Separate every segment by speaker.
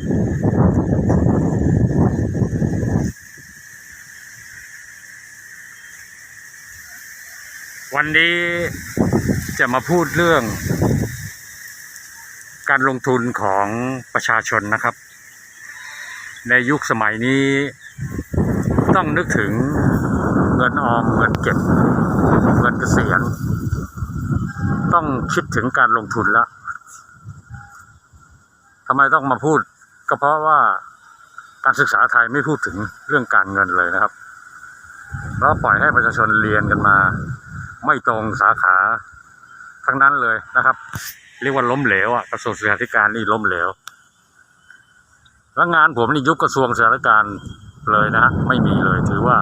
Speaker 1: วันนี้จะมาพูดเรื่อง การลงทุนของประชาชนนะครับ ในยุคสมัยนี้ต้องนึกถึงเงินออมเงินเก็บ เงินเกษียณต้องคิดถึงการลงทุนแล้วทำไมต้องมาพูด ก็เพราะว่าการศึกษาไทยไม่พูดถึงเรื่องการเงินเลยนะครับแล้วปล่อยให้ประชาชนเรียนกันมา ไม่ตรงสาขาทั้งนั้นเลยนะครับ เรียกว่าล้มเหลวอะกระทรวงศึกษาธิการนี่ล้มเหลวแล้วงานผมนี่ยุคกระทรวงศึกษาธิการเลยนะฮะไม่มีเลยถือว่า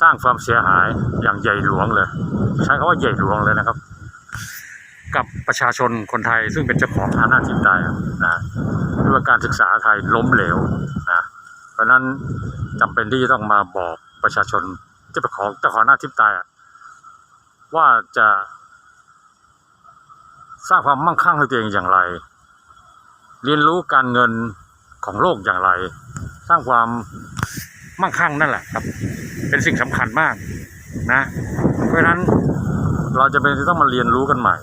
Speaker 1: สร้างความเสียหายอย่างใหญ่หลวงเลย ใช้คำว่าใหญ่หลวงเลยนะครับ กับประชาชนคนไทยซึ่งเป็นเจ้าของอำนาจจิตใจนะ วยการศึกษาไทยล้มเหลวนะเพราะนั้นจำเป็นที่จะต้องมาบอกประชาชนที่เป็นของเจ้าของอำนาทิพย์ต้อะว่าจะสร้างความมั่งคั่งให้ตัวเองอย่างไร เรียนรู้การเงินของโลกอย่างไร สร้างความมั่งคั่งนั่นแหละครับ เป็นสิ่งสำคัญมากนะ เพราะฉะนั้นเราจะเป็นที่ต้องมาเรียนรู้กันใหม่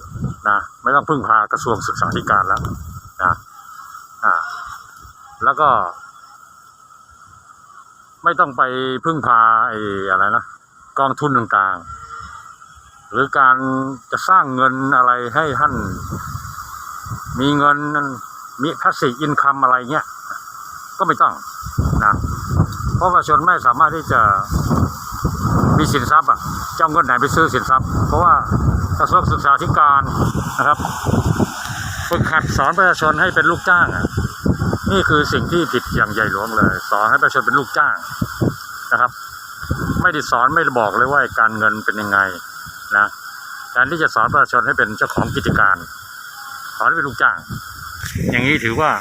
Speaker 1: นะไม่ต้องพึ่งพากระทรวงศึกษาธิการแล้วนะ อ่า แล้วก็ ไม่ต้องไปพึ่งพาไอ้อะไรนะกองทุนต่างๆ หรือการจะสร้างเงินอะไรให้ท่าน มีเงินมีพาสซีอินคัมอะไรเงี้ย ก็ไม่ต้องนะเพราะประชาชนไม่สามารถที่จะมีสินทรัพย์อะจะเอาเงินไหนไปซื้อสินทรัพย์ เพราะว่ากระทรวงศึกษาธิการนะครับ ฝึกหัดสอนประชาชนให้เป็นลูกจ้างอะนี่คือสิ่งที่ผิดอย่างใหญ่หลวงเลย สอนให้ประชาชนเป็นลูกจ้างนะครับ ไม่ได้สอนไม่ได้บอกเลยว่าการเงินเป็นยังไงนะการที่จะสอนประชาชนให้เป็นเจ้าของกิจการ สอนให้เป็นลูกจ้าง อย่างนี้ถือว่า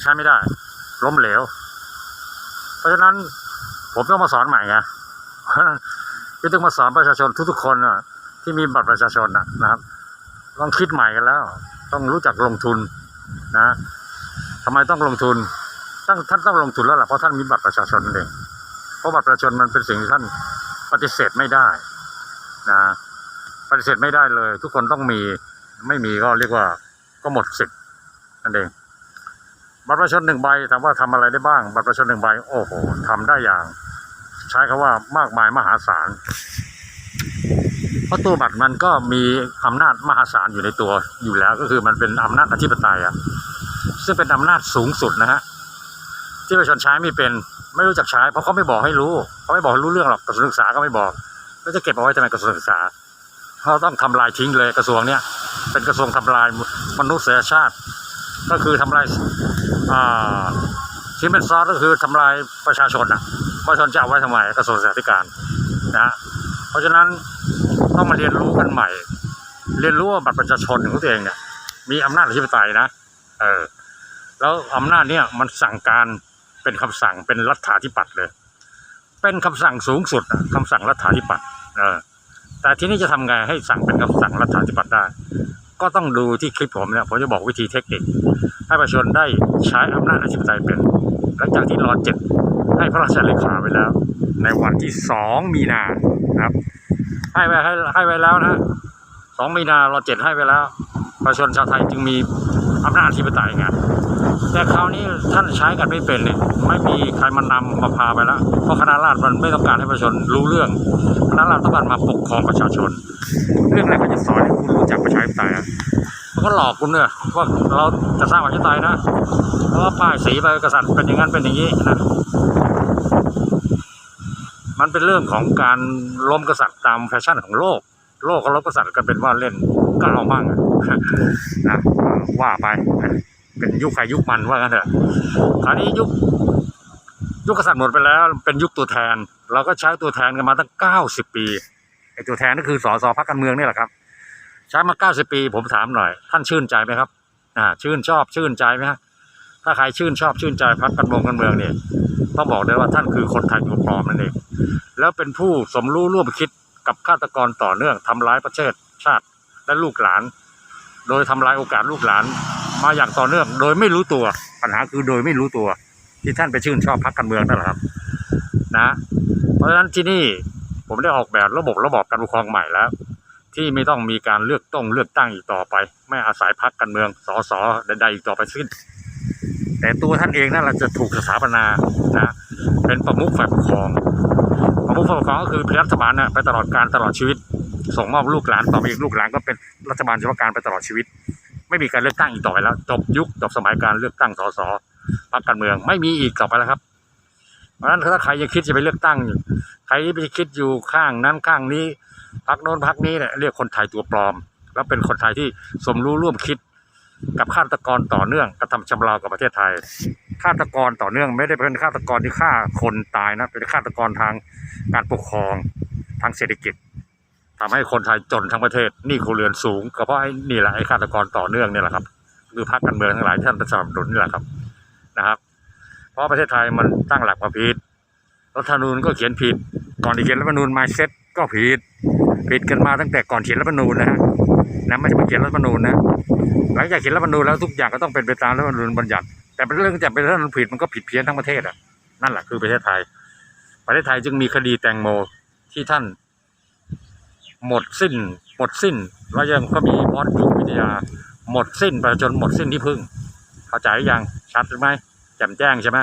Speaker 1: ใช้ไม่ได้ ล้มเหลว เพราะฉะนั้นผมต้องมาสอนใหม่ไงก็ต้องมาสอนประชาชนทุกๆคนที่มีบัตรประชาชนนะครับ ต้องคิดใหม่กันแล้ว ต้องรู้จักลงทุนนะทำไมต้องลงทุนตั้งท่านต้องลงทุนแล้วล่ะเพราะท่านมีบัตรประชาชนเองเพราะบัตรประชาชนมันเป็นสิ่งที่ท่านปฏิเสธไม่ได้นะปฏิเสธไม่ได้เลย ทุกคนต้องมีไม่มีก็เรียกว่าก็หมดสิทธิ์นั่นเองบัตรประชาชนหนึ่งใบถามว่าทำอะไรได้บ้าง บัตรประชาชนหนึ่งใบโอ้โหทำได้อย่าง ใช้คำว่ามากมายมหาศาล เพราะตัวบัตรมันก็มีอำนาจมหาศาลอยู่ในตัวอยู่แล้วก็คือมันเป็นอำนาจอธิปไตยอะซึ่งเป็นอำนาจสูงสุดนะฮะที่ประชาชนใช้ไม่เป็นไม่รู้จักใช้ เพราะเขาไม่บอกให้รู้เขาไม่บอกให้รู้เรื่องหรอกกระทรวงศึกษาก็ไม่บอกแล้วจะเก็บเอาไว้ทำไมกระทรวงศึกษาเขาต้องทำลายทิ้งเลยกระทรวงเนี้ยเป็นกระทรวงทำลายมนุษยชาติ ก็คือทำลายอ่าชิ้นเป็นซอสก็คือทำลายประชาชนอะประชาชนจะเอาไว้ทำไมกระทรวงศึกษาธิการนะ เพราะฉะนั้นต้องมาเรียนรู้กันใหม่ เรียนรู้ว่าบัตรประชาชนของตัวเองเนี่ยมีอำนาจอธิปไตยนะเออแล้วอำนาจเนี่ยมันสั่งการเป็นคำสั่งเป็นรัฐาธิปัตย์เลย เป็นคำสั่งสูงสุดอะคำสั่งรัฐาธิปัตย์เออแต่ที่นี้จะทำไงให้สั่งเป็นคำสั่งรัฐาธิปัตย์ได้ ก็ต้องดูที่คลิปผมเนี่ยผมจะบอกวิธีเทคนิค ให้ประชาชนได้ใช้อำนาจอธิปไตยเป็น หลังจากที่รอเจ็ดให้พระราชเลขาไว้แล้ว ในวันที่สองมีนาครับ ให้ไว้ให้ให้ไว้แล้วนะสองมีนาเรอเจ็ดให้ไว้แล้วประชาชนชาวไทยจึงมีอำนาจอธิปไตยไงแต่คราวนี้ท่านใช้กันไม่เป็นเนี่ยไม่มีใครมานำมาพาไปแล้วเพราะคณะราษฎรมันไม่ต้องการให้ประชาชนรู้เรื่องคณะราษฎรต้องการมาปกครองประชาชน เรื่องอะไรก็จะสอนให้คุณรู้จักประชาธิปไตยอะมันก็หลอกคุณเนี่ยว่าเราจะสร้างประชาธิปไตยนะแล้วก็ป้ายสีไปกษัตริย์เป็นอย่างนั้นเป็นอย่างนี้นะ มันเป็นเรื่องของการล้มกษัตริย์ตามแฟชั่นของโลก โลกเขาล้มกษัตริย์กันเป็นว่าเล่นก็เอาบ้างนะว่าไปเป็นยุคใครยุคมันว่างั้นเถอะคราวนี้ยุคยุคกษัตริย์หมดไปแล้วเป็นยุคตัวแทน เราก็ใช้ตัวแทนกันมาตั้งเก้าสิบปีไอ้ตัวแทนก็คือสสพรรคการเมืองนี่แหละครับ ใช้มาเก้าสิบปี ผมถามหน่อย ท่านชื่นใจไหมครับ อ่า ชื่นชอบชื่นใจไหมฮะถ้าใครชื่นชอบชื่นใจพรรคการเมืองการเมืองเนี่ย ต้องบอกเลยว่าท่านคือคนไทยตัวปลอมนั่นเอง แล้วเป็นผู้สมรู้ร่วมคิดกับฆาตกรต่อเนื่องทำร้ายประเทศชาติและลูกหลาน โดยทำลายโอกาสลูกหลาน มาอย่างต่อเนื่อง โดยไม่รู้ตัว ปัญหาคือโดยไม่รู้ตัว ที่ท่านไปชื่นชอบพรรคการเมืองนั่นแหละครับ นะ เพราะฉะนั้นที่นี่ผมได้ออกแบบระบบระบอบการปกครองใหม่แล้ว ที่ไม่ต้องมีการเลือกต้องเลือกตั้งอีกต่อไป ไม่อาศัยพรรคการเมืองสสใดๆอีกต่อไปสิ้น แต่ตัวท่านเองนั่นแหละจะถูกสถาปนานะเป็นประมุขฝ่ายปกครอง ประมุขฝ่ายปกครองก็คือเป็นรัฐบาลนะไปตลอดการตลอดชีวิต ส่งมอบลูกหลานต่อไปอีกลูกหลานก็เป็นรัฐบาลเฉพาะการไปตลอดชีวิต ไม่มีการเลือกตั้งอีกต่อไปแล้ว จบยุคจบสมัยการเลือกตั้งสสพรรคการเมืองไม่มีอีกต่อไปแล้วครับเพราะฉะนั้นถ้าใครยังคิดจะไปเลือกตั้งอยู่ใครที่ไปคิดอยู่ข้างนั้นข้างนี้พักโน้นพักนี้เนี่ยเรียกคนไทยตัวปลอม แล้วเป็นคนไทยที่สมรู้ร่วมคิด กับฆาตกรต่อเนื่องกระทำชำเรากับประเทศไทยฆาตกรต่อเนื่องไม่ได้เป็นฆาตกรที่ฆ่าคนตายนะเป็นฆาตกรทางการปกครองทางเศรษฐกิจทำให้คนไทยจนทั้งประเทศนี้ครัวเรือนสูงก็เพราะไอ้นี่แหละไอ้ฆาตกรต่อเนื่องเนี่ยแหละครับคือพรรคการเมืองทั้งหลายที่ท่านสนับสนุนนี่แหละครับนะครับ เพราะประเทศไทยมันตั้งหลักมาผิดรัฐธรรมนูญก็เขียนผิด ก่อนที่เขียนรัฐธรรมนูญมาเซ็ตก็ผิดผิดกันมาตั้งแต่ก่อนเขียนรัฐธรรมนูญนะฮะนะไม่ใช่มาเขียนรัฐธรรมนูญนะ หลังจากเขียนรัฐธรรมนูญแล้วทุกอย่างก็ต้องเป็นไปตามรัฐธรรมนูญบัญญัติ แต่เป็นเรื่องจากเป็นรัฐธรรมนูญผิดมันก็ผิดเพี้ยนทั้งประเทศอะนั่นแหละคือประเทศไทย ประเทศไทยจึงมีคดีแตงโมที่ท่าน หมดสิ้น หมดสิ้นแล้วยังก็มีบอสยุควิทยา หมดสิ้นประชาชนหมดสิ้นที่พึ่ง เข้าใจยังชัดหรือไม่แจ่มแจ้งใช่ไหม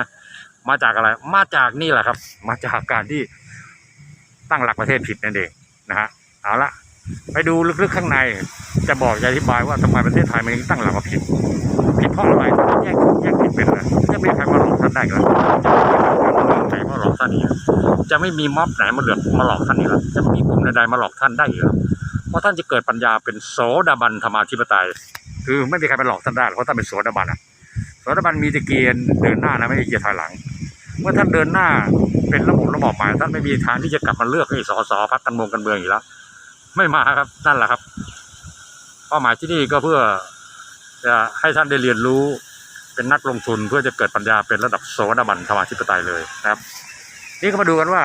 Speaker 1: มาจากอะไร มาจากนี่แหละครับ มาจากการที่ตั้งหลักประเทศผิดนั่นเองนะฮะเอาละ ไปดูลึกๆข้างใน จะบอกจะอธิบายว่าทำไมประเทศไทยมันถึงตั้งหลักมาผิดผิดเพราะอะไรแยกแยกผิดเป็นอะไรจะไม่มีใครมาหลอกท่านได้กันจะไม่มีใครมาหลอกท่านอีกจะไม่มีม็อบไหนมาเหลือมาหลอกท่านอีกแล้วจะไม่มีกลุ่มใดๆมาหลอกท่านได้อีกเพราะท่านจะเกิดปัญญาเป็นโสดาบันธรรมาธิปไตย คือไม่มีใครมาหลอกท่านได้เพราะท่านเป็นโสดาบันอะโสดาบันมีตะเกียร์เดินหน้านะไม่มีเกียร์ถอยหลัง เมื่อท่านเดินหน้าเป็นระบบระบอบใหม่ท่านไม่มีทางที่จะกลับมาเลือกไอ้สสพักการเมืองกันเมืองอีกแล้ว ไม่มาครับนั่นแหละครับเป้าหมายที่นี่ก็เพื่อจะให้ท่านได้เรียนรู้เป็นนักลงทุนเพื่อจะเกิดปัญญาเป็นระดับโสดาบันธรรมาธิปไตยเลยนะครับ นี่ก็มาดูกันว่า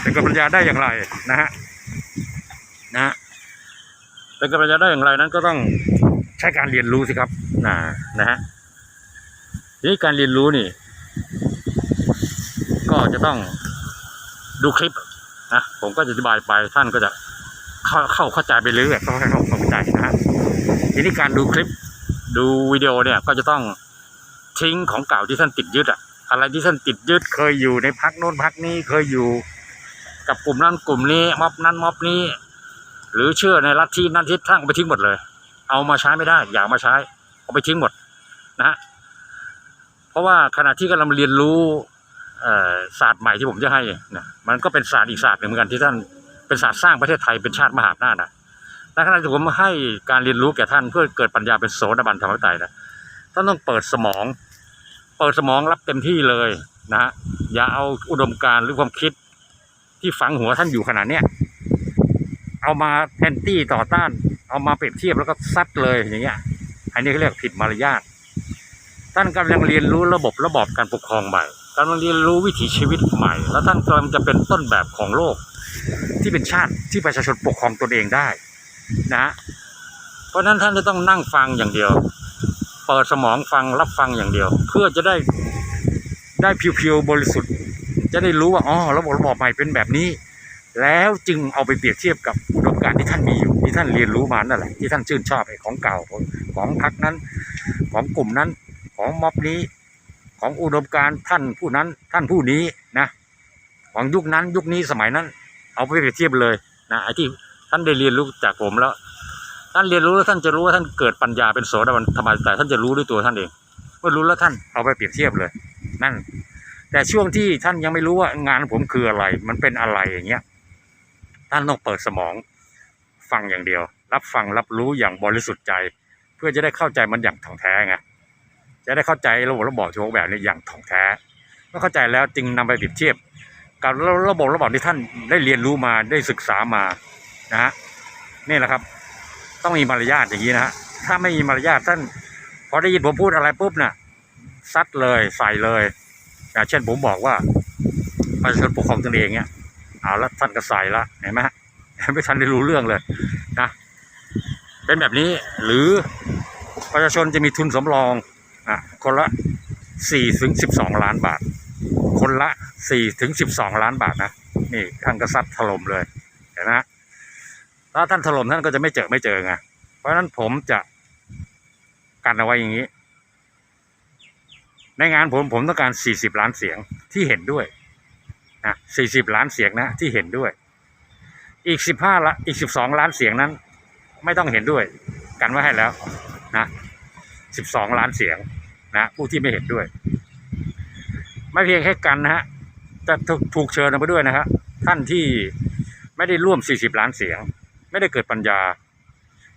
Speaker 1: เป็นเกิดปัญญาได้อย่างไรนะฮะนะฮะเป็นเกิดปัญญาได้อย่างไรนั้นก็ต้องใช้การเรียนรู้สิครับนะนะฮะนี้การเรียนรู้นี่ ก็จะต้องดูคลิปนะผมก็จะอธิบายไปท่านก็จะ เข้าเข้าเข้าใจไปเรื่อยเข้าเข้าเข้าใจนะฮะทีนี้การดูคลิปดูวิดีโอเนี่ยก็จะต้องทิ้งของเก่าที่ท่านติดยึดอะอะไรที่ท่านติดยึดเคยอยู่ในพักโน้นพักนี้เคยอยู่กับกลุ่มนั้นกลุ่มนี้ม็อบนั้นม็อบนี้ หรือเชื่อในลัทธินั้นที่ท่านเอาไปทิ้งหมดเลย เอามาใช้ไม่ได้ อย่ามาใช้เอาไปทิ้งหมดนะฮะเพราะว่าขณะที่กำลังเรียนรู้ศาสตร์ใหม่ที่ผมจะให้เนี่ยมันก็เป็นศาสตร์อีกศาสตร์หนึ่งเหมือนกันที่ท่าน เป็นศาสตร์สร้างประเทศไทยเป็นชาติมหาอำนาจนะในขณะที่ผมให้การเรียนรู้แก่ท่านเพื่อเกิดปัญญาเป็นโสดาบันธรรมวิตัยนะท่านต้องเปิดสมอง เปิดสมองรับเต็มที่เลยนะฮะอย่าเอาอุดมการณ์หรือความคิดที่ฝังหัวท่านอยู่ขนาดเนี้ยเอามาแอนตี้ต่อต้าน เอามาเปรียบเทียบแล้วก็ซัดเลยอย่างเงี้ย อันนี้เขาเรียกผิดมารยาทท่านกำลังเรียนรู้ระบบระบอบการปกครองใหม่ กำลังเรียนรู้วิถีชีวิตใหม่ แล้วท่านกำลังจะเป็นต้นแบบของโลก ที่เป็นชาติที่ประชาชนปกครองตนเองได้นะเพราะฉะนั้นท่านจะต้องนั่งฟังอย่างเดียว เปิดสมองฟังรับฟังอย่างเดียว เพื่อจะได้ได้เพียวๆบริสุทธิ์ จะได้รู้ว่าอ๋อระบบระบอบใหม่เป็นแบบนี้ แล้วจึงเอาไปเปรียบเทียบกับอุดมการณ์ที่ท่านมีอยู่ที่ท่านเรียนรู้มานั่นแหละที่ท่านชื่นชอบไอ้ของเก่าของพรรคนั้น ของกลุ่มนั้นของม็อบนี้ ของอุดมการท่านผู้นั้นท่านผู้นี้นะของยุคนั้นยุคนี้สมัยนั้น เอาไปเปรียบเทียบเลยนะไอ้ที่ท่านได้เรียนรู้จากผมแล้ว ท่านเรียนรู้แล้วท่านจะรู้ว่าท่านเกิดปัญญาเป็นโสดาบันธรรมแต่ท่านจะรู้ด้วยตัวท่านเองเมื่อรู้แล้วท่านเอาไปเปรียบเทียบเลย นั่น แต่ช่วงที่ท่านยังไม่รู้ว่างานผมคืออะไร มันเป็นอะไรอย่างเงี้ยท่านต้องเปิดสมองฟังอย่างเดียว รับฟังรับรู้อย่างบริสุทธิ์ใจ เพื่อจะได้เข้าใจมันอย่างถ่องแท้ไง จะได้เข้าใจระบบระบอบชั่วแบบนี้อย่างถ่องแท้เมื่อเข้าใจแล้วจึงนำไปเปรียบเทียบ กับระบบระบอบที่ท่านได้เรียนรู้มาได้ศึกษามานะฮะนี่แหละครับ ต้องมีมารยาทอย่างนี้นะฮะถ้าไม่มีมารยาทท่านพอได้ยินผมพูดอะไรปุ๊บน่ะซัดเลยใส่เลยอย่างเช่นผมบอกว่าประชาชนปกครองตนเองเนี่ยเอาละท่านก็ใส่ละเห็นไหมฮะไม่ทันได้รู้เรื่องเลยนะเป็นแบบนี้หรือประชาชนจะมีทุนสำรอง อะคนละสี่ถึงสิบสองล้านบาท คนละสี่ถึงสิบสองล้านบาทนะนี่ท่านก็ซัดถล่มเลยเห็นไหมฮะถ้าท่านถล่มท่านก็จะไม่เจอไม่เจอไงเพราะฉะนั้นผมจะกันเอาไว้อย่างนี้ ในงานผมผมต้องการสี่สิบล้านเสียงที่เห็นด้วยนะสี่สิบล้านเสียงนะที่เห็นด้วย อีกสิบห้าละอีกสิบสองล้านเสียงนั้น ไม่ต้องเห็นด้วย กันไว้ให้แล้วนะสิบสองล้านเสียง นะผู้ที่ไม่เห็นด้วย ไม่เพียงแค่กันนะฮะจะถูกถูกเชิญมาด้วยนะครับท่านที่ไม่ได้ร่วมสี่สิบล้านเสียง ไม่ได้เกิดปัญญา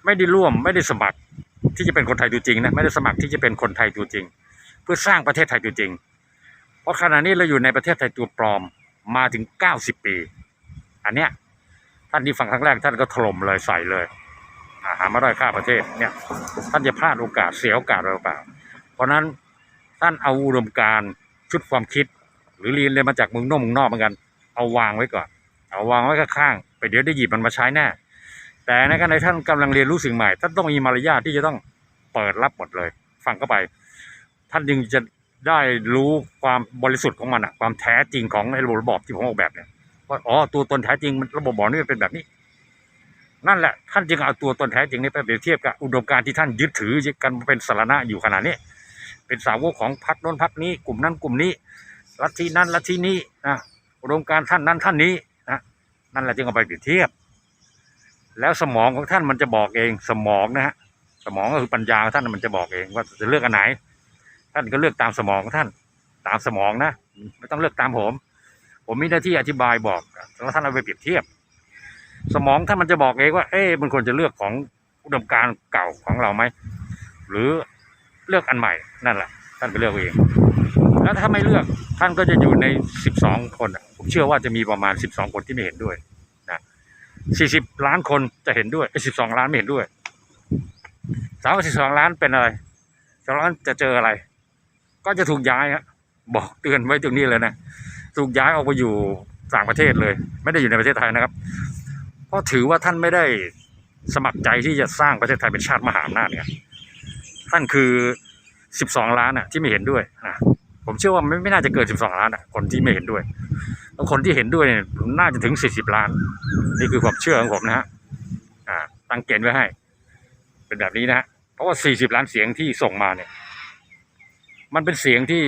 Speaker 1: ไม่ได้ร่วมไม่ได้สมัครที่จะเป็นคนไทยตัวจริงนะไม่ได้สมัครที่จะเป็นคนไทยตัวจริง เพื่อสร้างประเทศไทยตัวจริง เพราะขณะนี้เราอยู่ในประเทศไทยตัวปลอมมาถึงเก้าสิบปี อันเนี้ยท่านที่ฟังครั้งแรกท่านก็ถล่มเลยใส่เลยอาหามาด้อยค่าประเทศเนี่ยท่านจะพลาดโอกาสเสียโอกาสหรือเปล่า ราะนั้นท่านเอาอุดมการชุดความคิด หรือเรียนเลยนมาจากเมืองนอกเมืองนอกเหมือนกัน เอาวางไว้ก่อน เอาวางไว้ข้างๆไปเดี๋ยวได้หยิบมันมาใช้แน่แต่ในขณะที่ท่านกำลังเรียนรู้สิ่งใหม่ท่านต้องมีมารยาทที่จะต้องเปิดรับหมดเลย ฟังเข้าไป ท่านจึงจะได้รู้ความบริสุทธิ์ของมันอะความแท้จริงของไอ้ระบบที่ผมออกแบบเนี่ยว่าอ๋อตัวตนแท้จริงมันระบบบอกนี่เป็นแบบนี้ นั่นแหละท่านจึงเอาตัวตนแท้จริงนี้ไปเปรียบเทียบกับอุดมการณ์ที่ท่านยึดถือกันเป็นสารณะอยู่ขนาดนี้ เป็นสาวกของพรรคโน้นพรรคนี้ กลุ่มนั้นกลุ่มนี้ลัทธินั้นลัทธินี้นะอุดมการท่านนั้นท่านนี้นะนั่นแหละจึงเอาไปเปรียบเทียบ แล้วสมองของท่านมันจะบอกเองสมองนะฮะสมองก็คือปัญญาของท่านมันจะบอกเองว่าจะเลือกอันไหน ท่านก็เลือกตามสมองของท่าน ตามสมองนะไม่ต้องเลือกตามผม ผมมีหน้าที่อธิบายบอกแล้วท่านเอาไปเปรียบเทียบ สมองท่านมันจะบอกเองว่า เอ๊ะมันควรจะเลือกของอุดมการเก่าของเราไหมหรือ เลือกอันใหม่นั่นแหละท่านไปเลือกเอง แล้วถ้าไม่เลือกท่านก็จะอยู่ในสิบสองคนผมเชื่อว่าจะมีประมาณสิบสองคนที่ไม่เห็นด้วยนะสี่สิบล้านคนจะเห็นด้วยสิบสองล้านไม่เห็นด้วยสามสิบสองล้านเป็นอะไรสองล้านจะเจออะไร ก็จะถูกย้ายฮะบอกเตือนไว้ตรงนี้เลยนะถูกย้ายออกไปอยู่ต่างประเทศเลย ไม่ได้อยู่ในประเทศไทยนะครับ เพราะถือว่าท่านไม่ได้สมัครใจที่จะสร้างประเทศไทยเป็นชาติมหาอำนาจเนี่ยท่านคือสิบสองล้านอะ ที่ไม่เห็นด้วยนะผมเชื่อว่าไม่ไม่น่าจะเกินสิบสองล้านอะ คนที่ไม่เห็นด้วยแล้วคนที่เห็นด้วยเนี่ยน่าจะถึงสี่สิบล้าน นี่คือความเชื่อของผมนะฮะอ่าตั้งเกณฑ์ไว้ให้ เป็นแบบนี้นะฮะเพราะว่าสี่สิบล้านเสียงที่ส่งมาเนี่ย มันเป็นเสียงที่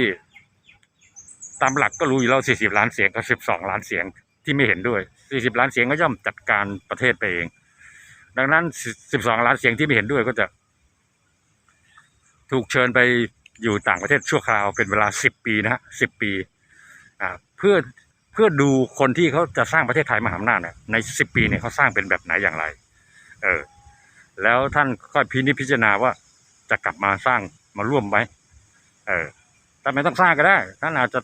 Speaker 1: ตามหลักก็รู้อยู่แล้วสี่สิบล้านเสียงกับสิบสองล้านเสียงที่ไม่เห็นด้วยสี่สิบล้านเสียงก็ย่อมจัดการประเทศไปเอง ดังนั้นสิบสองล้านเสียงที่ไม่เห็นด้วยก็จะ ถูกเชิญไปอยู่ต่างประเทศชั่วคราวเป็นเวลาสิบปีนะฮะสิบปีเพื่อเพื่อดูคนที่เขาจะสร้างประเทศไทยมหาอำนาจเนี่ยในสิบปีเนี่ยเขาสร้างเป็นแบบไหนอย่างไร เออ แล้วท่านค่อยพินิจพิจารณาว่าจะกลับมาสร้างมาร่วมไหมเออแต่ไม่ต้องสร้างก็ได้ท่านอาจจะ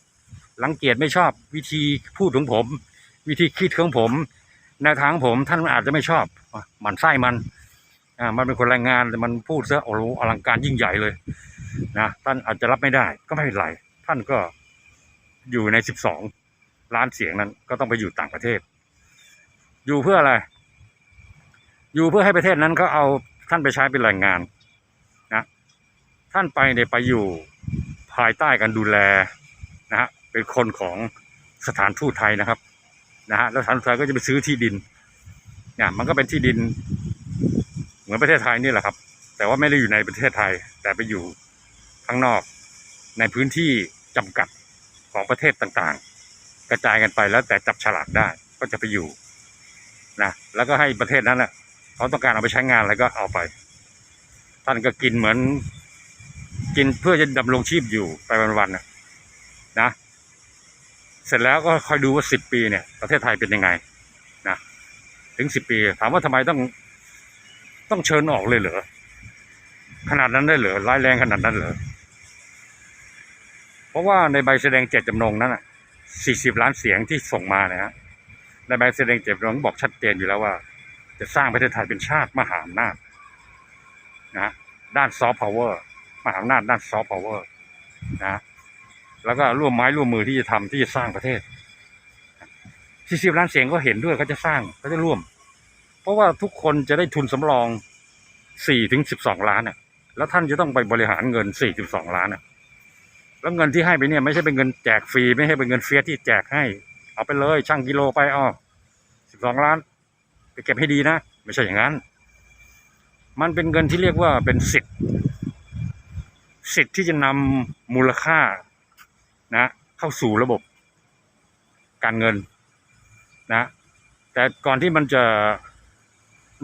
Speaker 1: รังเกียจไม่ชอบวิธีพูดของผม วิธีคิดของผมแนวทางของผมท่านอาจจะไม่ชอบหมันไส้มัน อ่ามันเป็นคนแรงงานแต่มันพูดซะโอ้โหอลังการยิ่งใหญ่เลยนะท่านอาจจะรับไม่ได้ก็ไม่เป็นไรท่านก็อยู่ในสิบสองล้านเสียงนั้น ก็ต้องไปอยู่ต่างประเทศ อยู่เพื่ออะไร อยู่เพื่อให้ประเทศนั้นเขาเอาท่านไปใช้เป็นแรงงานนะท่านไปเนี่ยไปอยู่ภายใต้การดูแลนะฮะเป็นคนของสถานทูตไทยนะครับนะฮะแล้วสถานทูตไทยก็จะไปซื้อที่ดินเนี่ยมันก็เป็นที่ดิน เหมือนประเทศไทยนี่แหละครับ แต่ว่าไม่ได้อยู่ในประเทศไทย แต่ไปอยู่ข้างนอกในพื้นที่จำกัดของประเทศต่างๆ กระจายกันไปแล้วแต่จับฉลากได้ก็จะไปอยู่นะแล้วก็ให้ประเทศนั้นแหละเขาต้องการเอาไปใช้งานอะไรก็เอาไป ท่านก็กินเหมือน กินเพื่อจะดำรงชีพอยู่ไปวันๆนะนะ เสร็จแล้วก็คอยดูว่าสิบปีเนี่ย ประเทศไทยเป็นยังไงนะถึงสิบปี ถามว่าทำไมต้อง ต้องเชิญออกเลยเหรอ ขนาดนั้นได้เหรอร้ายแรงขนาดนั้นเหรอ เพราะว่าในใบแสดงเจตจำนงนั้นอะสี่สิบล้านเสียงที่ส่งมานะฮะในใบแสดงเจตจำนงบอกชัดเจนอยู่แล้วว่า จะสร้างประเทศไทยเป็นชาติมหาอำนาจนะด้านซอฟต์พาวเวอร์มหาอำนาจด้านซอฟต์พาวเวอร์นะแล้วก็ร่วมไม้ร่วมมือที่จะทำที่จะสร้างประเทศสี่สิบล้านเสียงก็เห็นด้วยเขาจะสร้างเขาจะร่วม เพราะว่าทุกคนจะได้ทุนสำรองสี่ถึงสิบสองล้านอะ แล้วท่านจะต้องไปบริหารเงิน42ล้านอะแล้วเงินที่ให้ไปเนี่ยไม่ใช่เป็นเงินแจกฟรีไม่ใช่เป็นเงินเฟียสที่แจกให้ เอาไปเลยช่างกิโลไปอ้อ12ล้าน ไปเก็บให้ดีนะ ไม่ใช่อย่างนั้น มันเป็นเงินที่เรียกว่าเป็นสิทธิ์ สิทธิ์ที่จะนำมูลค่านะ เข้าสู่ระบบการเงินนะ แต่ก่อนที่มันจะ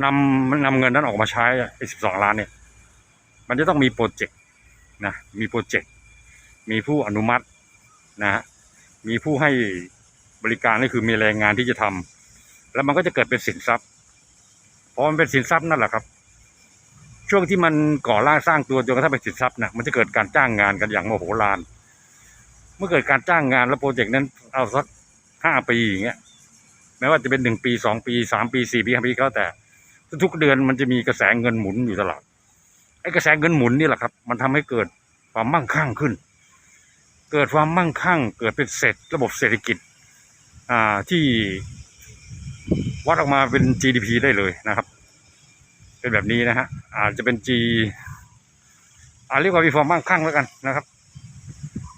Speaker 1: นำนำเงินนั้นออกมาใช้ไอ้สิบสองล้านเนี่ย มันจะต้องมีโปรเจกต์นะ มีโปรเจกต์ มีผู้อนุมัตินะฮะ มีผู้ให้บริการนี่คือมีแรงงานที่จะทำแล้วมันก็จะเกิดเป็นสินทรัพย์พอมันเป็นสินทรัพย์นั่นแหละครับ ช่วงที่มันก่อร่างสร้างตัวจนกระทั่งเป็นสินทรัพย์นะมันจะเกิดการจ้างงานกันอย่างโมโหลาน เมื่อเกิดการจ้างงานแล้วโปรเจกต์นั้นเอาสักห้าปีอย่างเงี้ยแม้ว่าจะเป็นหนึ่งปีสองปีสามปีสี่ปีห้าปีก็แต่ ทุกเดือนมันจะมีกระแสเงินหมุนอยู่ตลอดไอ้กระแสเงินหมุนนี่แหละครับ มันทำให้เกิดความมั่งคั่งขึ้น เกิดความมั่งคั่ง เกิดเป็นเศรษฐระบบเศรษฐกิจ อ่าที่วัดออกมาเป็น GDP ได้เลยนะครับ เป็นแบบนี้นะฮะอาจจะเป็น G อ่าเรียกว่ามีความมั่งคั่งแล้วกันนะครับ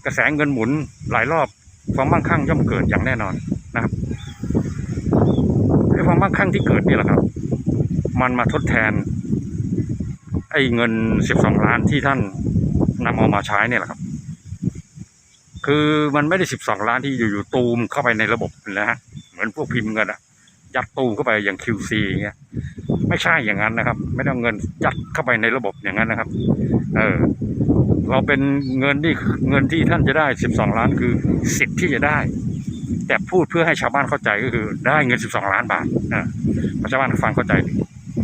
Speaker 1: กระแสเงินหมุนหลายรอบความมั่งคั่งย่อมเกิดอย่างแน่นอนนะครับไอ้ความมั่งคั่งที่เกิดนี่แหละครับ มันมาทดแทน ไอ้เงินสิบสองล้านที่ท่านนำเอามาใช้เนี่ยแหละครับ คือมันไม่ได้สิบสองล้านที่อยู่ๆตูมเข้าไปในระบบนะฮะเหมือนพวกพิมพ์เงินอะยัดตูมเข้าไปอย่าง QC อย่างเงี้ยไม่ใช่อย่างนั้นนะครับ ไม่ต้องเงินยัดเข้าไปในระบบอย่างนั้นนะครับ เออเราเป็นเงินที่เงินที่ท่านจะได้สิบสองล้านคือสิทธิ์ที่จะได้ แต่พูดเพื่อให้ชาวบ้านเข้าใจก็คือ ได้เงินสิบสองล้านบาทอ่าชาวบ้านฟังเข้าใจ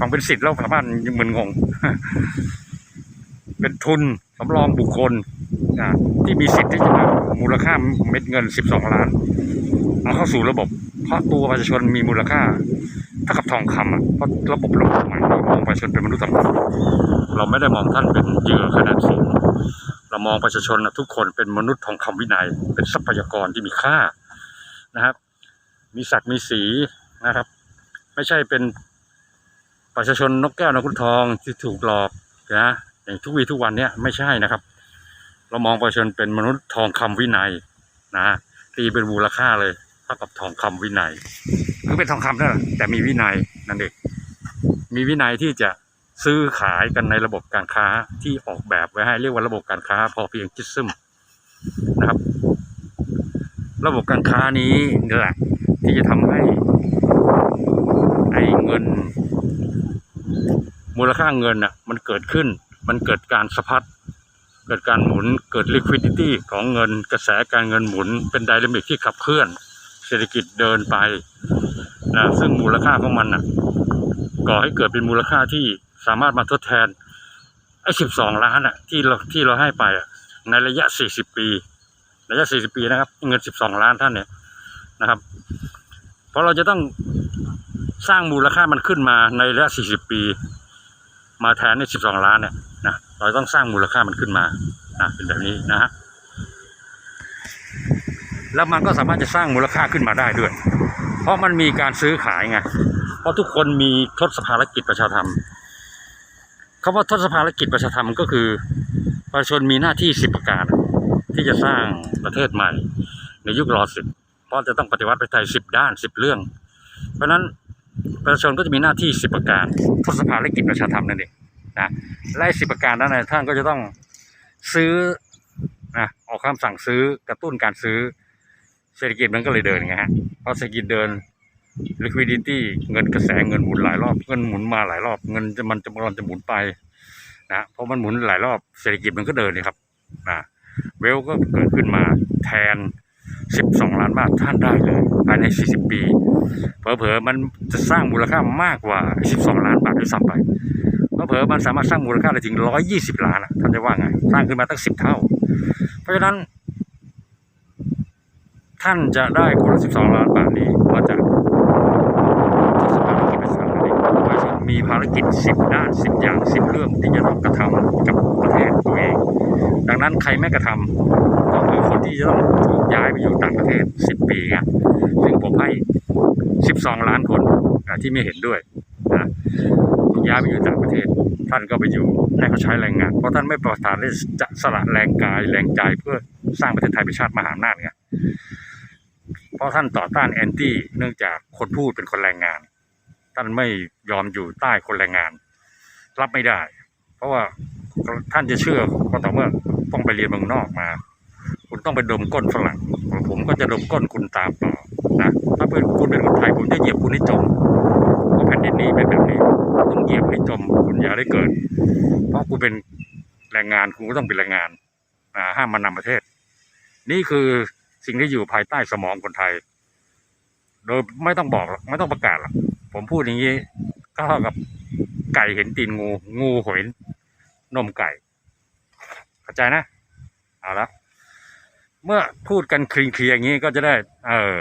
Speaker 1: ฟังเป็นสิทธิ์แล้วชาวบ้านยังมึนงง เป็นทุนสำรองบุคคลที่มีสิทธิ์ที่จะมูลค่าเม็ดเงินสิบสองล้าน เอาเข้าสู่ระบบ เพราะตัวประชาชนมีมูลค่าเท่ากับทองคำอะเพราะระบบระบบใหม่เรามองประชาชนเป็นมนุษย์สำคัญเราไม่ได้มองท่านเป็นเหยื่อคะแนนสูงเรามองประชาชนทุกคนเป็นมนุษย์ทองคำวินัย เป็นทรัพยากรที่มีค่านะครับ มีศักดิ์มีสีนะครับ ไม่ใช่เป็น ประชาชนนกแก้วนกขุนทองที่ถูกหลอกนะอย่างทุกวีทุกวันเนี้ยไม่ใช่นะครับ เรามองประชาชนเป็นมนุษย์ทองคำวินัยนะตีเป็นมูลค่าเลยเท่ากับทองคำวินัยคือเป็นทองคำนั่นแหละแต่มีวินัยนั่นเองมีวินัยที่จะซื้อขายกันในระบบการค้าที่ออกแบบไว้ให้เรียกว่าระบบการค้า พอเพียงจิตซึมนะครับ ระบบการค้านี้นี่แหละที่จะทำให้ไอ้เงิน มูลค่าเงินอะมันเกิดขึ้น มันเกิดการสะพัดเกิดการหมุนเกิด liquidity ของเงินกระแสการเงินหมุน เป็นไดนามิกที่ขับเคลื่อน เศรษฐกิจเดินไปนะซึ่งมูลค่าของมันอะก่อให้เกิดเป็นมูลค่าที่สามารถมาทดแทนไอ้สิบสองล้านอะที่เราที่เราให้ไปอะในระยะสี่สิบปี ระยะสี่สิบปีนะครับ เงินสิบสองล้านท่านเนี่ยนะครับ เพราะเราจะต้องสร้างมูลค่ามันขึ้นมาในระยะสี่สิบปี มาแทนในสิบสองล้านเนี่ยนะเราต้องสร้างมูลค่ามันขึ้นมานะเป็นแบบนี้นะฮะแล้วมันก็สามารถจะสร้างมูลค่าขึ้นมาได้ด้วย เพราะมันมีการซื้อขายไง เพราะทุกคนมีทศภารกิจประชาธรรมคำว่าทศภารกิจประชาธรรมก็คือ ประชาชนมีหน้าที่สิบประการที่จะสร้างประเทศใหม่ ในยุครอสิบเพราะจะต้องปฏิวัติไปไทยสิบด้านสิบเรื่อง เพราะฉะนั้น ประชาชนก็จะมีหน้าที่สิบประการทศภารกิจประชาธรรมนั่นเองนะและสิบประการนั้นนะท่านก็จะต้องซื้อนะออกคำสั่งซื้อกระตุ้นการซื้อเศรษฐกิจมันก็เลยเดินไงฮะพอเศรษฐกิจเดิน liquidity เงินกระแสเงินหมุนหลายรอบ เงินหมุนมาหลายรอบ เงินจะมันจะมันจะหมุนไปนะเพราะมันหมุนหลายรอบเศรษฐกิจมันก็เดินนี่ครับนะเวลก็เกิดขึ้นมาแทน 12 ล้านบาทท่านได้เลยภายใน 40 ปี เผลอๆมันจะสร้างมูลค่ามากกว่า 12 ล้านบาทด้วยซ้ำไปเผลอๆมันสามารถสร้างมูลค่าได้ถึง 120 ล้านอะท่านจะว่าไง สร้างขึ้นมาตั้ง 10 เท่า เพราะฉะนั้น ท่านจะได้คนละ 12 ล้านบาทนี้มาจากทศภารกิจประชาชนประชาชนมีภารกิจสิบด้านสิบอย่างสิบเรื่องที่จะต้องกระทำกับประเทศตัวเอง ดังนั้นใครไม่กระทำก็คือคนที่จะต้องถูกย้ายไปอยู่ต่างประเทศสิบปีไงซึ่งผมให้ สิบสองล้านคนนะที่ไม่เห็นด้วยนะย้ายไปอยู่ต่างประเทศ ท่านก็ไปอยู่ให้เขาใช้แรงงาน เพราะท่านไม่ประทานได้จะสละแรงกายแรงใจเพื่อสร้างประเทศไทยเป็นชาติมหาอำนาจไงเพราะท่านต่อต้านแอนตี้เนื่องจากคนพูดเป็นคนแรงงาน ท่านไม่ยอมอยู่ใต้คนแรงงาน รับไม่ได้ เพราะว่าท่านจะเชื่อก็ต่อเมื่อต้องไปเรียนเมืองนอกมา คุณต้องไปดมก้นฝรั่งผมก็จะดมก้นคุณตามต่อ นะถ้าเป็นคุณเป็นคนไทยผมจะเหยียบคุณให้จมเพราะแผ่นดินนี้เป็นแบบนี้ต้องเหยียบให้จมคุณอย่าได้เกิด เพราะคุณเป็นแรงงานคุณก็ต้องเป็นแรงงานอ่าห้ามมานำประเทศ นี่คือสิ่งที่อยู่ภายใต้สมองคนไทย โดยไม่ต้องบอกไม่ต้องประกาศหรอกผมพูดอย่างนี้ก็เท่ากับไก่เห็นตีนงู งูเห็นนมไก่เข้าใจนะ เอาละเมื่อพูดกันคลีนเคลียร์อย่างนี้ก็จะได้ เออ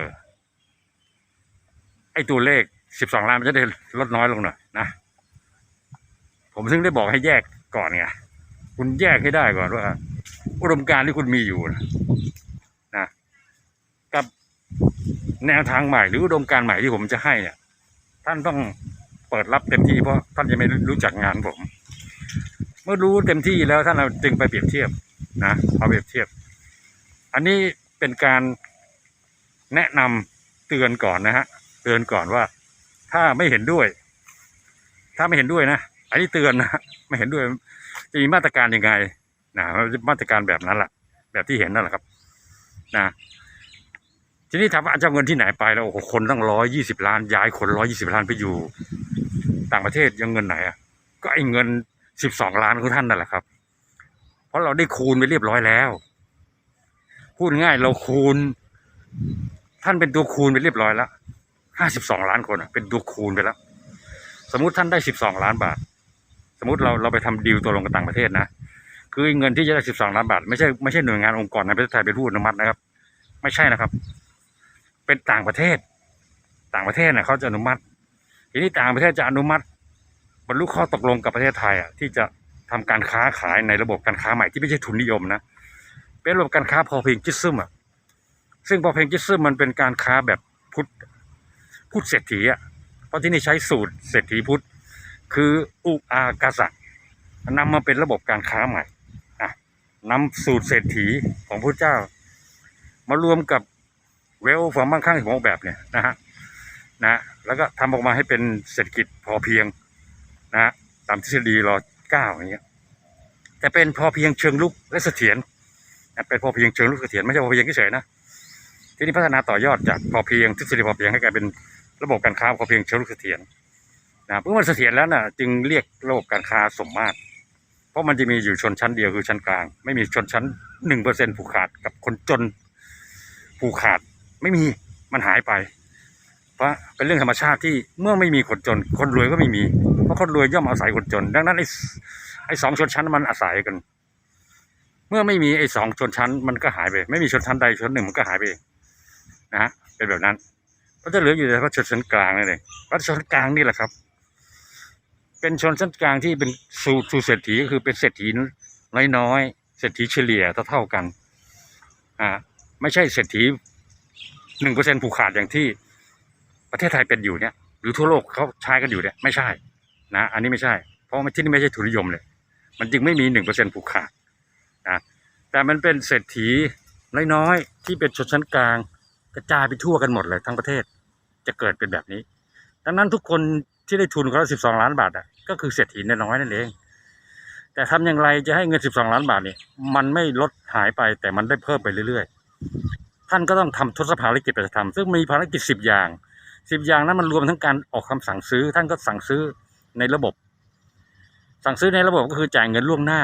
Speaker 1: ไอตัวเลขสิบสองล้านมันจะได้ลดน้อยลงหน่อยนะ ผมถึงได้บอกให้แยกก่อนไงคุณแยกให้ได้ก่อนว่า อุดมการณ์ที่คุณมีอยู่นะนะกับแนวทางใหม่หรืออุดมการณ์ใหม่ที่ผมจะให้เนี่ยท่านต้องเปิดรับเต็มที่เพราะท่านยังไม่รู้จักงานผม เมื่อรู้เต็มที่แล้วท่านเราจึงไปเปรียบเทียบนะเอาเปรียบเทียบ อันนี้เป็นการแนะนำเตือนก่อนนะฮะ เตือนก่อนว่า ถ้าไม่เห็นด้วย ถ้าไม่เห็นด้วยนะอันนี้เตือนนะไม่เห็นด้วยจะมีมาตรการยังไงนะมาตรการแบบนั้นแหละแบบที่เห็นนั่นแหละครับ นะทีนี้ถามว่าจะเอาเงินที่ไหนไปแล้วโอ้โหคนตั้งร้อยยี่สิบล้านย้ายคนร้อยยี่สิบล้านไปอยู่ ต่างประเทศยังเงินไหนอะก็ไอ้เงินสิบสองล้านของท่านนั่นแหละครับ เพราะเราได้คูณไปเรียบร้อยแล้ว พูดง่ายเราคูณ ท่านเป็นตัวคูณไปเรียบร้อยแล้ว ห้าสิบสองล้านคนอะเป็นตัวคูณไปแล้ว สมมติท่านได้สิบสองล้านบาท สมมติเราเราไปทำดีลตัวลงกับต่างประเทศนะ คือเงินที่จะได้สิบสองล้านบาท ไม่ใช่ไม่ใช่หน่วยงานองค์กรในประเทศไทยเป็นผู้อนุมัตินะครับ ไม่ใช่นะครับ เป็นต่างประเทศ ต่างประเทศนะเขาจะอนุมัติ ทีนี้ต่างประเทศจะอนุมัติบรรลุข้อตกลงกับประเทศไทยอะที่จะทำการค้าขายในระบบการค้าใหม่ที่ไม่ใช่ทุนนิยมนะ เป็นระบบการค้าพอเพียงจิตซึมอะ ซึ่งพอเพียงจิตซึมมันเป็นการค้าแบบพุทธ พุทธเศรษฐีอะเพราะที่นี่ใช้สูตรเศรษฐีพุทธ คืออุอากาสะนำมาเป็นระบบการค้าใหม่อะนำสูตรเศรษฐีของพระเจ้า มารวมกับเวลความมั่งคั่งของออกแบบเนี่ยนะฮะนะแล้วก็ทำออกมาให้เป็นเศรษฐกิจพอเพียงนะฮะตามทฤษฎีรอเก้าอย่างเงี้ยแต่เป็นพอเพียงเชิงลุกและเสถียรเป็นพอเพียงเชิงลุกเสถียรไม่ใช่พอเพียงเฉยนะที่นี่พัฒนาต่อยอดจากพอเพียงทฤษฎีพอเพียงให้กลายเป็น ระบบการค้าพอเพียงเชิงลุกเสถียรนะเมื่อมันเสถียรแล้วน่ะ จึงเรียกระบบการค้าสมมาตร เพราะมันจะมีอยู่ชนชั้นเดียวคือชั้นกลาง ไม่มีชนชั้นหนึ่งเปอร์เซ็นผูกขาดกับคนจนผูกขาดไม่มีมันหายไป เพราะเป็นเรื่องธรรมชาติที่เมื่อไม่มีคนจน คนรวยก็ไม่มี เพราะคนรวยย่อมอาศัยคนจน ดังนั้นไอ้ไอ้สองชนชั้นมันอาศัยกัน เมื่อไม่มีไอ้สองชนชั้นมันก็หายไป ไม่มีชนชั้นใดชนหนึ่งมันก็หายไปนะฮะเป็นแบบนั้น ก็จะเหลืออยู่แต่ว่าชนชั้นกลางนั่นเองเพราะชนชั้นกลางนี่แหละครับ เป็นชนชั้นกลางที่เป็นสู่สู่เศรษฐีก็คือเป็นเศรษฐีน้อยๆเศรษฐีเฉลี่ยเท่าๆกันอ่าไม่ใช่เศรษฐีหนึ่งเปอร์เซ็นผูกขาดอย่างที่ประเทศไทยเป็นอยู่เนี่ย หรือทั่วโลกเขาใช้กันอยู่เนี่ยไม่ใช่นะอันนี้ไม่ใช่ เพราะที่นี่ไม่ใช่ทุนนิยมเลย มันจึงไม่มีหนึ่งเปอร์เซ็นผูกขาดนะแต่มันเป็นเศรษฐีน้อยๆที่เป็นชนชั้นกลาง กระจายไปทั่วกันหมดเลยทั้งประเทศจะเกิดเป็นแบบนี้ ดังนั้นทุกคนที่ได้ทุนคนละสิบสองล้านบาทอะก็คือเศรษฐีน้อยนั่นเอง แต่ทำอย่างไรจะให้เงินสิบสองล้านบาทเนี่ยมันไม่ลดหายไปแต่มันได้เพิ่มไปเรื่อยๆ ท่านก็ต้องทำทศภารกิจปฏิธรรมซึ่งมีภารกิจสิบอย่างสิบอย่างนั้นมันรวมทั้งการออกคำสั่งซื้อ ท่านก็สั่งซื้อในระบบ สั่งซื้อในระบบก็คือจ่ายเงินล่วงหน้า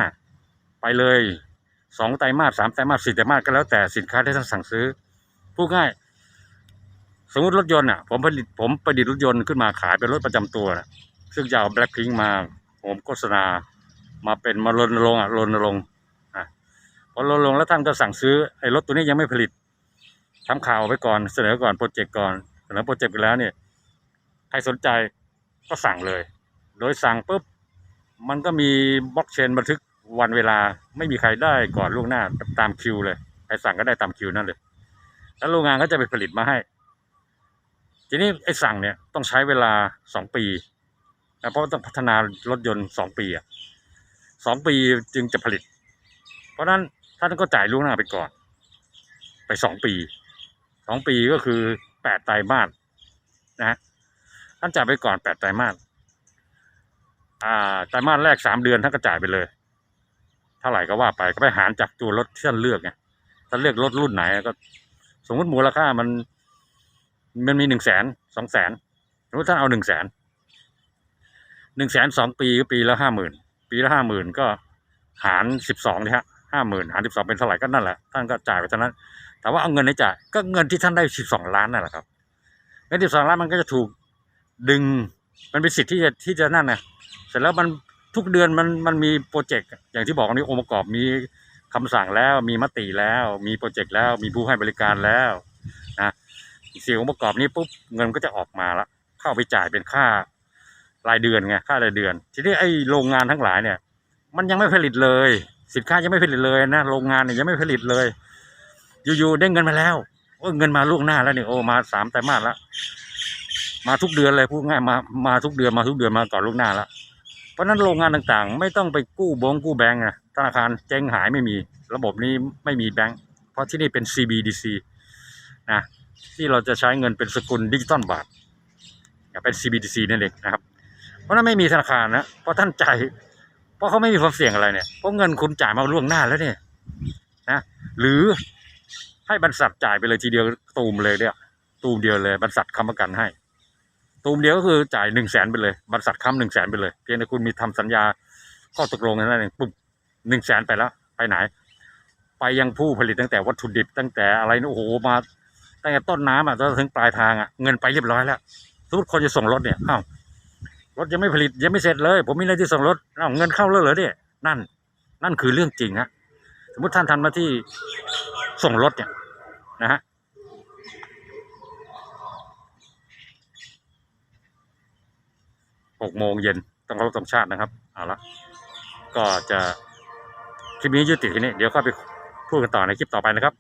Speaker 1: ไปเลยสองไตรมาสสามไตรมาสสี่ไตรมาสก็แล้วแต่สินค้าที่ท่านสั่งซื้อ พูดง่ายสมมติรถยนต์อะผมผลิตผมประดิษฐ์รถยนต์ขึ้นมาขายเป็นรถประจำตัวนะซึ่งจะเอาแบล็คพิงมาผมโฆษณา มาเป็นมารณรงค์อะรณรงค์อะพอรณรงค์แล้วท่านก็สั่งซื้อไอ้รถตัวนี้ยังไม่ผลิตทำข่าวไว้ก่อนเสนอก่อนโปรเจกต์ก่อนเสนอโปรเจกต์ไปแล้วเนี่ยใครสนใจก็สั่งเลย โดยสั่งปุ๊บมันก็มีบล็อกเชนบันทึกวันเวลาไม่มีใครได้ก่อนล่วงหน้าตามคิวเลยใครสั่งก็ได้ตามคิวนั่นเลย แล้วโรงงานก็จะไปผลิตมาให้ ทีนี้ไอ้สั่งเนี่ยต้องใช้เวลาสองปีนะเพราะต้องพัฒนารถยนต์สองปีอะสองปีจึงจะผลิต เพราะนั้นท่านก็จ่ายล่วงหน้าไปก่อน ไปสองปีสองปีก็คือแปดไตรมาสนะฮะท่านจ่ายไปก่อนแปดไตรมาสอ่าไตรมาสแรกสามเดือนท่านก็จ่ายไปเลย เท่าไหร่ก็ว่าไปก็ไปหารจากตัวรถที่ท่านเลือกไงท่านเลือกรถรุ่นไหนก็ สมมติมูลค่ามัน มันมีหนึ่งแสนสองแสนสมมติท่านเอาหนึ่งแสนหนึ่งแสนสองปีก็ปีละห้าหมื่นปีละห้าหมื่นก็หารสิบสองนี่ฮะห้าหมื่นหารสิบสองเป็นเท่าไหร่ก็นั่นแหละท่านก็จ่ายไปเท่านั้นแต่ว่าเอาเงินไหนจ่ายก็เงินที่ท่านได้สิบสองล้านนั่นแหละครับเงินสิบสองล้านมันก็จะถูกดึงมันเป็นสิทธิ์ที่จะที่จะนั่นนะเสร็จแล้วมันทุกเดือนมันมันมีโปรเจกต์อย่างที่บอกนนี้องค์ประกอบมี คำสั่งแล้วมีมติแล้ว มีโปรเจกต์แล้ว มีผู้ให้บริการแล้วนะสี่องค์ประกอบนี้ปุ๊บเงินก็จะออกมาละเข้าไปจ่ายเป็นค่ารายเดือนไงค่ารายเดือน ทีนี้ไอ้โรงงานทั้งหลายเนี่ย มันยังไม่ผลิตเลย สินค้ายังไม่ผลิตเลยนะโรงงานเนี่ยยังไม่ผลิตเลย อยู่ๆได้เงินมาแล้วโอ้เงินมาล่วงหน้าแล้วนี่โอ้มาสามไตรมาสล้วมาทุกเดือนเลยพูดง่ายมามาทุกเดือนมาทุกเดือนมาก่อนล่วงหน้าล้วเพราะฉะนั้นโรงงานต่างๆ ไม่ต้องไปกู้บงกู้แบงก์นะ ธนาคารเจ๊งหายไม่มี ระบบนี้ไม่มีแบงก์เพราะที่นี่เป็น CBDC นะที่เราจะใช้เงินเป็นสกุลดิจิตอลบาทเป็น CBDC นั่นเองนะครับ เพราะนั้นไม่มีธนาคารนะเพราะท่านจ่ายเพราะเขาไม่มีความเสี่ยงอะไรเนี่ยเพราะเงินคุณจ่ายมาล่วงหน้าแล้วเนี่ยนะหรือให้บรรษัทจ่ายไปเลยทีเดียวตูมเลยเนี่ยตูมเดียวเลยบรรษัทค้ำประกันให้ ตูมเดียวก็คือจ่ายหนึ่งแสนไปเลยบริษัทค้ำหนึ่งแสนไปเลย เพียงแต่คุณมีทำสัญญาข้อตกลงนั่นเองปุ๊บ หนึ่งแสนไปแล้ว ไปไหน ไปยังผู้ผลิตตั้งแต่วัตถุดิบตั้งแต่อะไรนะโอ้โหมาตั้งแต่ต้นน้ำอะจนถึงปลายทางอะเงินไปเรียบร้อยแล้วสมมติคนจะส่งรถเนี่ยอ้าวรถยังไม่ผลิตยังไม่เสร็จเลย ผมมีหน้าที่ส่งรถอ้าวเงินเข้าแล้วเหรอเนี่ยนั่น นั่นคือเรื่องจริงฮะสมมติท่านทำหน้าที่ส่งรถเนี่ยนะฮะหกโมงเย็นต้องเคารพธงชาตินะครับเอาละก็จะ คลิปนี้ยุติที่นี้เดี๋ยวเข้าไปพูดกันต่อในคลิปต่อไปนะครับ